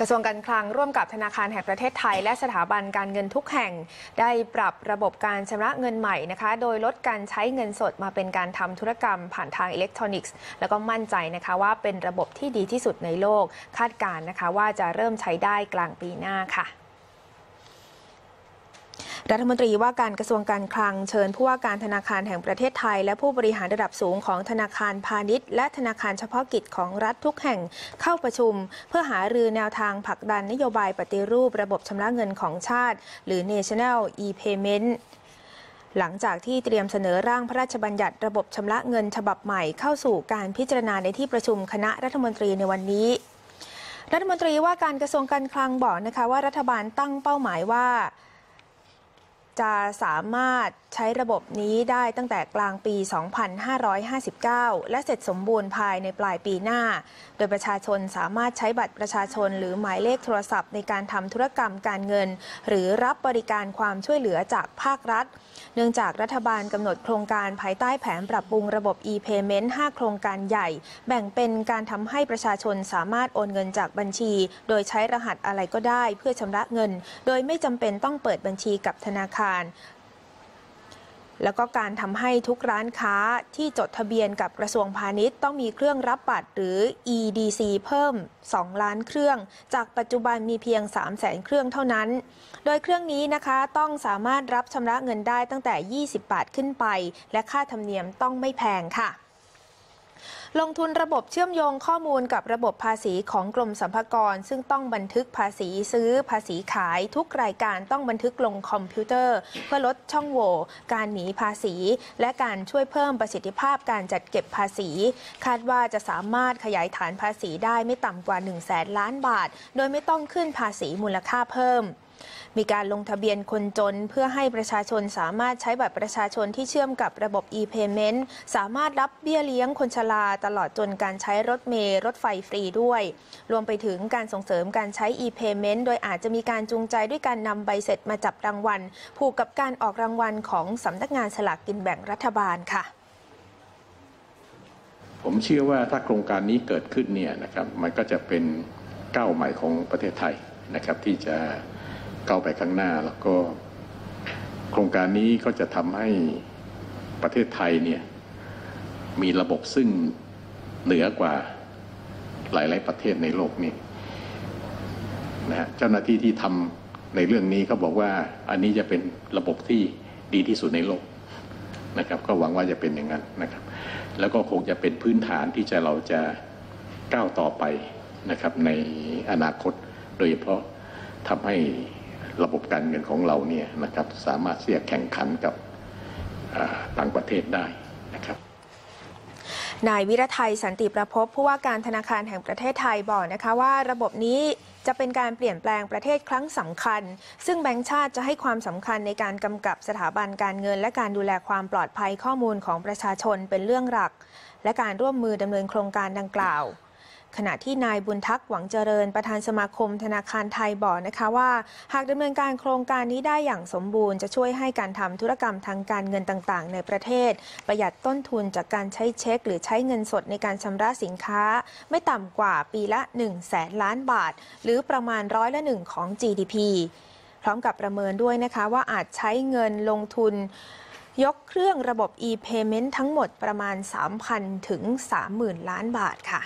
กระทรวงการคลังร่วมกับธนาคารแห่งประเทศไทย และสถาบันการเงินทุกแห่ง ได้ปรับระบบการชำระเงินใหม่นะคะ โดยลดการใช้เงินสดมาเป็นการทำธุรกรรมผ่านทางอิเล็กทรอนิกส์ แล้วก็มั่นใจนะคะว่าเป็นระบบที่ดีที่สุดในโลก คาดการณ์นะคะว่าจะเริ่มใช้ได้กลางปีหน้าค่ะ รัฐมนตรีว่าการกระทรวงการคลังเชิญผู้ว่าการธนาคารแห่งประเทศไทย และผู้บริหารระดับสูงของธนาคารพาณิชย์ และธนาคารเฉพาะกิจของรัฐทุกแห่งเข้าประชุม เพื่อหารือแนวทางผลักดันนโยบายปฏิรูประบบชำระเงินของชาติ หรือ National e-payment หลังจากที่เตรียมเสนอร่างพระราชบัญญัติระบบชำระเงินฉบับใหม่เข้าสู่การพิจารณาในที่ประชุมคณะรัฐมนตรีในวันนี้รัฐมนตรีว่าการกระทรวงการคลังบอกนะคะว่ารัฐบาลตั้งเป้าหมายว่า จะสามารถใช้ระบบนี้ได้ตั้งแต่กลางปี 2559 และเสร็จสมบูรณ์ภายในปลายปีหน้า โดยประชาชนสามารถใช้บัตรประชาชนหรือหมายเลขโทรศัพท์ในการทำธุรกรรมการเงิน หรือรับบริการความช่วยเหลือจากภาครัฐ เนื่องจากรัฐบาลกำหนดโครงการภายใต้แผนปรับปรุงระบบ e-payment 5 โครงการใหญ่ แบ่งเป็นการทำให้ประชาชนสามารถโอนเงินจากบัญชี โดยใช้รหัสอะไรก็ได้ เพื่อชำระเงิน โดยไม่จำเป็นต้องเปิดบัญชีกับธนาคาร แล้วก็การทำให้ทุกร้านค้าที่จดทะเบียนกับกระทรวงพาณิชย์ต้องมีเครื่องรับบัตรหรือ EDC เพิ่ม 2 ล้านเครื่อง จากปัจจุบันมีเพียง 3 0 0แสนเครื่องเท่านั้น โดยเครื่องนี้นะคะต้องสามารถรับชำระเงินได้ตั้งแต่ 20 บาทขึ้นไป และค่าธรรมเนียมต้องไม่แพงค่ะ ลงทุนระบบเชื่อมโยงข้อมูลกับระบบภาษีของกรมสรรพากร ซึ่งต้องบันทึกภาษีซื้อภาษีขาย ทุกรายการต้องบันทึกลงคอมพิวเตอร์ เพื่อลดช่องโหว่การหนีภาษี และการช่วยเพิ่มประสิทธิภาพการจัดเก็บภาษี คาดว่าจะสามารถขยายฐานภาษีได้ไม่ต่ำกว่า1 0 0 0 0แสนล้านบาท โดยไม่ต้องขึ้นภาษีมูลค่าเพิ่ม มีการลงทะเบียนคนจน เพื่อให้ประชาชนสามารถใช้บัตรประชาชนที่เชื่อมกับระบบ e-payment สามารถรับเบี้ยเลี้ยงคนชราตลอดจนการใช้รถเมล์รถไฟฟรีด้วย รวมไปถึงการส่งเสริมการใช้ e-payment โดยอาจจะมีการจูงใจด้วยการนำใบเสร็จมาจับรางวัล ผูกกับการออกรางวัลของสำนักงานสลากกินแบ่งรัฐบาลค่ะผมเชื่อว่าถ้าโครงการนี้เกิดขึ้นเนี่ยนะครับมันก็จะเป็นก้าวใหม่ของประเทศไทยนะครับที่จะ ก้าวไปข้างหน้า แล้วก็โครงการนี้ก็จะทำให้ประเทศไทยเนี่ยมีระบบซึ่งเหนือกว่าหลาย ๆ ประเทศในโลกนี้นะฮะเจ้าหน้าที่ที่ทำในเรื่องนี้เขาบอกว่าอันนี้จะเป็นระบบที่ดีที่สุดในโลกนะครับก็หวังว่าจะเป็นอย่างนั้นนะครับ แล้วก็คงจะเป็นพื้นฐานที่จะเราจะก้าวต่อไปนะครับในอนาคตโดยเฉพาะทำให้ ระบบการเงินของเราเนี่ยนะครับสามารถที่จะแข่งขันกับต่างประเทศได้นะครับนายวิรไทยสันติประพบผู้ว่าการธนาคารแห่งประเทศไทยบอกนะคะว่าระบบนี้จะเป็นการเปลี่ยนแปลงประเทศครั้งสำคัญ ซึ่งแบงก์ชาติจะให้ความสำคัญในการกำกับสถาบันการเงิน และการดูแลความปลอดภัยข้อมูลของประชาชนเป็นเรื่องหลัก และการร่วมมือดำเนินโครงการดังกล่าว ขณะที่นายบุญทักษ์หวังเจริญประธานสมาคมธนาคารไทยบอกนะคะว่า หากดำเนินการโครงการนี้ได้อย่างสมบูรณ์จะช่วยให้การทำธุรกรรมทางการเงินต่างๆ ในประเทศ ประหยัดต้นทุนจากการใช้เช็ค หรือใช้เงินสดในการชำระสินค้า ไม่ต่ำกว่าปีละ1 0 0 0 0แสนล้านบาท หรือประมาณร้อยละหนึ่งของ GDP พร้อมกับประเมินด้วยนะคะว่าอาจใช้เงินลงทุนยกเครื่องระบบ e-payment ทั้งหมดประมาณ 3,000 ถึง 30,000 ล้านบาทค่ะ